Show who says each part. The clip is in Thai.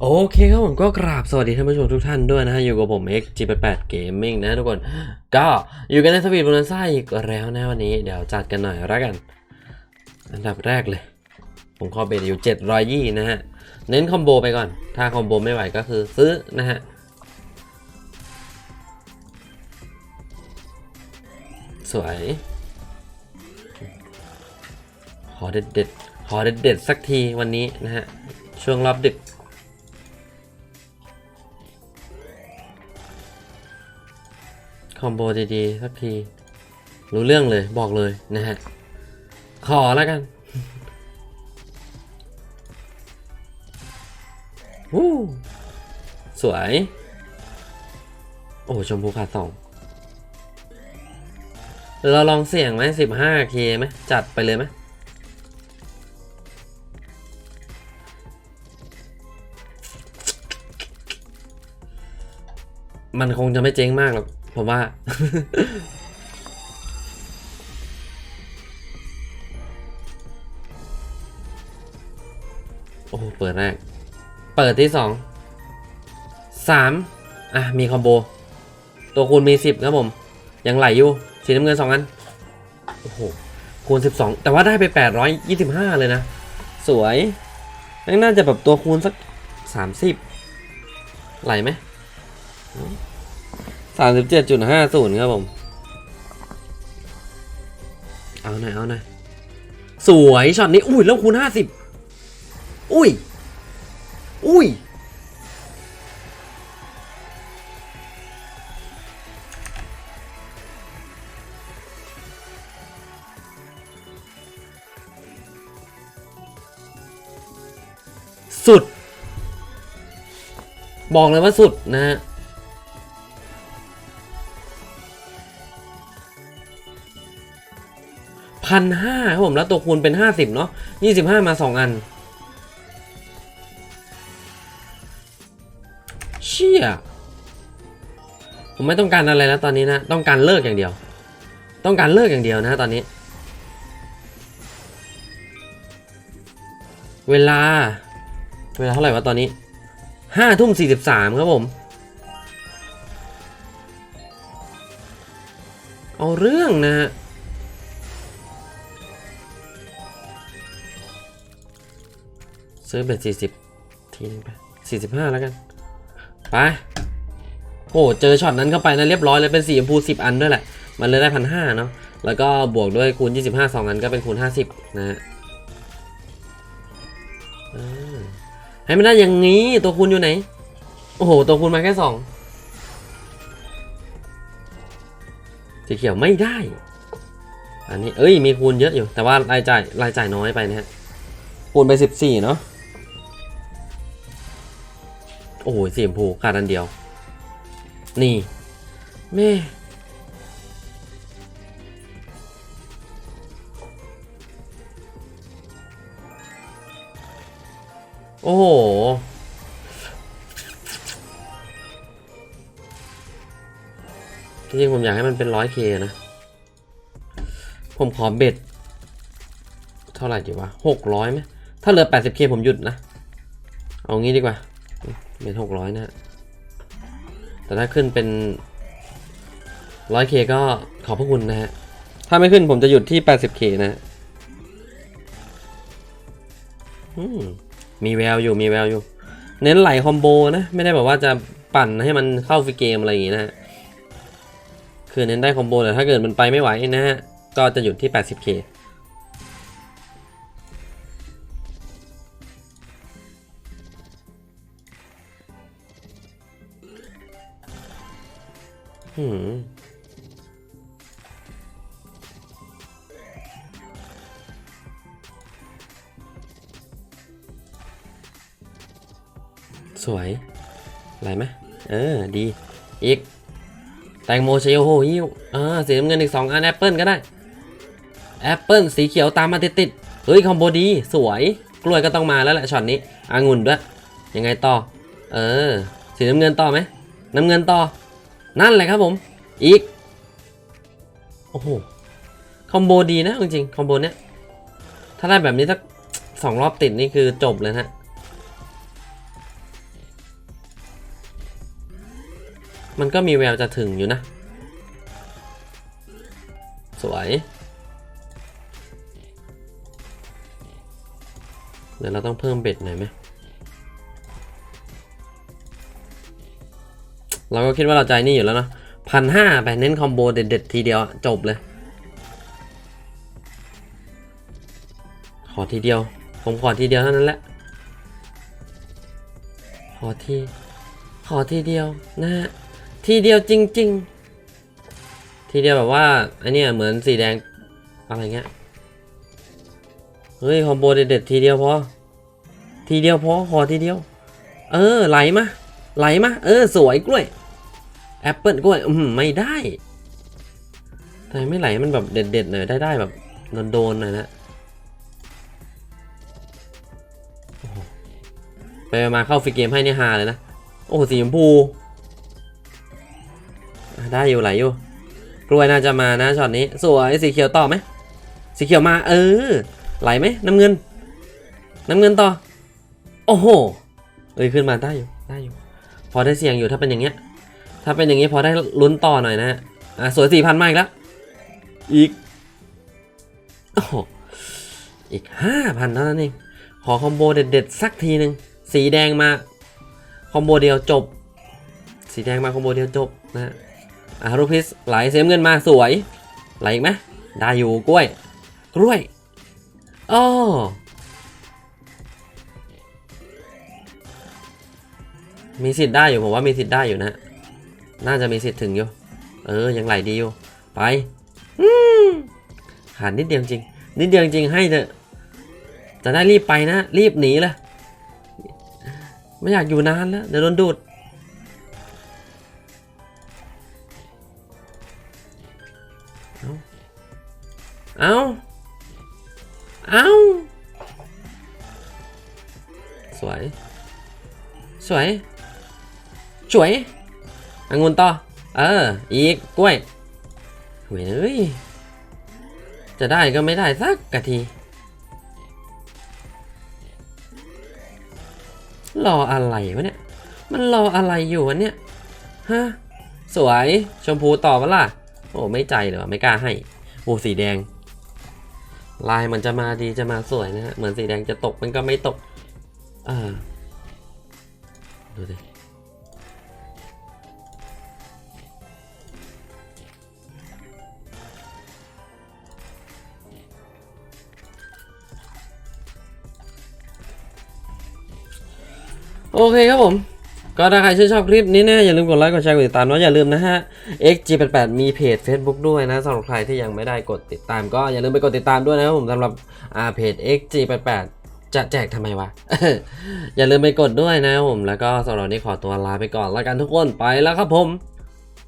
Speaker 1: โอเคครับผมก็กราบสวัสดีท่านผู้ชมทุกท่านด้วยนะฮะอยู่กับผม X G88 Gaming นะทุกคน ก็อยู่กันในสวีทบนซ่าอีกแล้วนะวันนี้เดี๋ยวจัดกันหน่อยล้วกัน อันดับแรกเลย ผมขอเบสอยู่700ยี่นะฮะ เน้นคอมโบไปก่อน ถ้าคอมโบไม่ไหวก็คือซื้อนะฮะสวย ขอเด็ดเด็ดๆขอเด็ดเด็ดๆสักทีวันนี้นะฮะ ช่วงรอบดึก อมโบดีๆสักที รู้เรื่องเลยบอกเลยนะฮะ ขอแล้วกันวู้สวย โอ้ชมพูขาดสองเราลองเสี่ยงไหมสิบห้าเคไหมจัดไปเลยไหมมันคงจะไม่เจ๊งมากหรอก ผมว่า โอ้เปิดแรก เปิดที่สองสามอะ มีคอมโบ ตัวคูณมีสิบครับผม ยังไหลอยู่ สีน้ำเงินสองอัน โอ้โห คูณสิบสองแต่ว่าได้ไปแปดร้อยยี่สิบห้าเลยนะ สวย น่าจะแบบตัวคูณสักสามสิบไหลไหมามสิบเจ็ดจุดห้าศูนย์ครับผม เอาหน่อยเอาหน่อยสวยช็อตนี้ อุ้ยแล้วคูณห้าสิบอุ้ย อุ้ย สุด บอกเลยว่าสุดนะฮะ พันห้าครับผมแล้วตัวคูณเป็นห้าสิบเนาะยี่สิบห้ามาสองอัน เชี่ย ผมไม่ต้องการอะไรแล้วตอนนี้นะ ต้องการเลิกอย่างเดียว ต้องการเลิกอย่างเดียวนะตอนนี้ เวลา เวลาเท่าไหร่วะตอนนี้ห้าทุ่มสี่สิบสามครับผม เอาเรื่องนะฮะ ซื้อเบ็ดสี่สิบทีนึงไปสี่สิบห้าแล้วกัน ไปโอ้เจอช็อตนั้นเข้าไปนะเรียบร้อยเลยเป็นสีชมพูสิบอันด้วยแหละ มันเลยได้พันห้าเนาะแล้วก็บวกด้วยคูณ 25 2อันก็เป็นคูณ 50 นะฮะอ่าให้มันได้อย่างนี้ตัวคูณอยู่ไหน โอ้โห ตัวคูณมาแค่สองสีเขียวไม่ได้ อันนี้เอ้ยมีคูณเยอะอยู่ แต่ว่ารายจ่ายรายจ่ายน้อยไปนะฮะคูณไป 14 เนาะ โอ้โหสีชมพูขาดอันเดียว นี่ แม่ โอ้โห จริงผมอยากให้มันเป็นร้อยเคนะ ผมขอเบ็ด เท่าไหร่ดีวะหกร้อยไหมถ้าเหลือแปดสิบเคผมหยุดนะ เอางี้ดีกว่า เบ็ดหกร้อยนะฮะแต่ถ้าขึ้นเป็นร้อยเคก็ขอบพระคุณนะฮะ ถ้าไม่ขึ้นผมจะหยุดที่แปดสิบเคนะฮะมมีแววอยู่มีแววอยู่ เน้นไหลคอมโบนะ ไม่ได้แบบว่าจะปั่นให้มันเข้าฟรีเกมอะไรอย่างงี้นะฮะคือเน้นได้คอมโบแต่ถ้าเกิดมันไปไม่ไหวนะฮะ ก็จะหยุดที่ 80k หืมสวยอะไรไหมเออ ดี อีก แตงโมชัยโยโฮฮิวอ่าสีน้ำเงินอีกสองอันแอปเปิลก็ได้ แอปเปิลสีเขียวตามมาติดๆเฮ้ย คอมโบดี สวย กล้วยก็ต้องมาแล้วแหละช็อตนี้อางุ่นด้วย ยังไงต่อ เออ สีน้ำเงินต่อไหม น้ำเงินต่อ นั่นแหละครับผม อีก โอ้โห คอมโบดีนะจริงๆ คอมโบเนี้ย ถ้าได้แบบนี้สักสองรอบติดนี่คือจบเลยนะมันก็มีแววจะถึงอยู่นะ สวย เดี๋ยวเราต้องเพิ่มเบ็ดหน่อยไหม เราก็คิดว่าเราใจนี่อยู่แล้วเนาะพันห้าไปเน้นคอมโบเด็ดๆทีเดียวจบเลย ขอทีเดียว ผมขอทีเดียวเท่านั้นแหละ ขอที ขอทีเดียวนะฮะ ทีเดียวจริง ๆ ทีเดียวแบบว่าไอเนี้เหมือนสีแดงอะไรเงี้ย เฮ้ยคอมโบเด็ดๆทีเดียวพอ ทีเดียวพอขอทีเดียว เออไหลมาไหลมาเออสวยกล้วย แอปเปิลกล้วยอืมไม่ได้ทำไมไม่ไหลมันแบบเด็ดๆหน่อยได้ได้แบบโดนๆหน่อยนะไปมาเข้าฟรีเกมให้เนี่ยฮาเลยนะ โอ้สีชมพู ได้อยู่ไหลอยู่กล้วยน่าจะมานะช็อตนี้ สวยสีเขียวต่อไหมสีเขียวมาเออ ไหลไหมน้ำเงิน น้ำเงินต่อ โอ้โหเอ้ยขึ้นมาได้อยู่ได้อยู่ พอได้เสียงอยู่ถ้าเป็นอย่างเงี้ย ถ้าเป็นอย่างงี้พอได้ลุ้นต่อหน่อยนะฮะอะสวยสี่พันมาอีกแล้ว อีกโอ้โหอีกห้าพันเท่านั้นเองขอคอมโบเด็ดๆสักทีหนึ่งสีแดงมาคอมโบเดียวจบ สีแดงมาคอมโบเดียวจบนะฮะอะรูปพิสไหลเสียเงินมาสวย ไหลอีกไหมได้อยู่กล้วย กล้วยอ้อมีสิทธิ์ได้อยู่ผมว่ามีสิทธิ์ได้อยู่นะ น่าจะมีสิทธิ์ถึงอยู่ เออ ยังไหลดีอยู่ ไปอืมขาดนิดเดียวจริง นิดเดียวจริงให้เถอะ จะได้รีบไปนะ รีบหนีเลยไม่อยากอยู่นานแล้ว เดี๋ยวโดนดูด เอา เอาเอาสวย สวยสวย องุ่นต่อ เออ อีก กล้วยเฮ้ยเอ้ย จะได้ก็ไม่ได้สักกะที รออะไรวะเนี่ย มันรออะไรอยู่วะเนี่ย ฮะ สวย ชมพูต่อมาล่ะ โอ้ ไม่ใจเลยวะไม่กล้าให้ โอ้สีแดง ลายมันจะมาดีจะมาสวยนะฮะ เหมือนสีแดงจะตกมันก็ไม่ตก อ่า ดูดิ โอเคครับผม ก็ถ้าใครชื่นชอบคลิปนี้นะอย่าลืมกดไลค์กดแชร์กดติดตามนะอย่าลืมนะฮะ XG88 มีเพจ Facebook ด้วยนะสำหรับใครที่ยังไม่ได้กดติดตาม ก็อย่าลืมไปกดติดตามด้วยนะครับผมสำหรับอ่าเพจ XG88 จะแจกทำไมวะ อย่าลืมไปกดด้วยนะครับผมแล้วก็สำหรับวันนี้ขอตัวลาไปก่อนแล้วกันทุกคนไปแล้วครับผม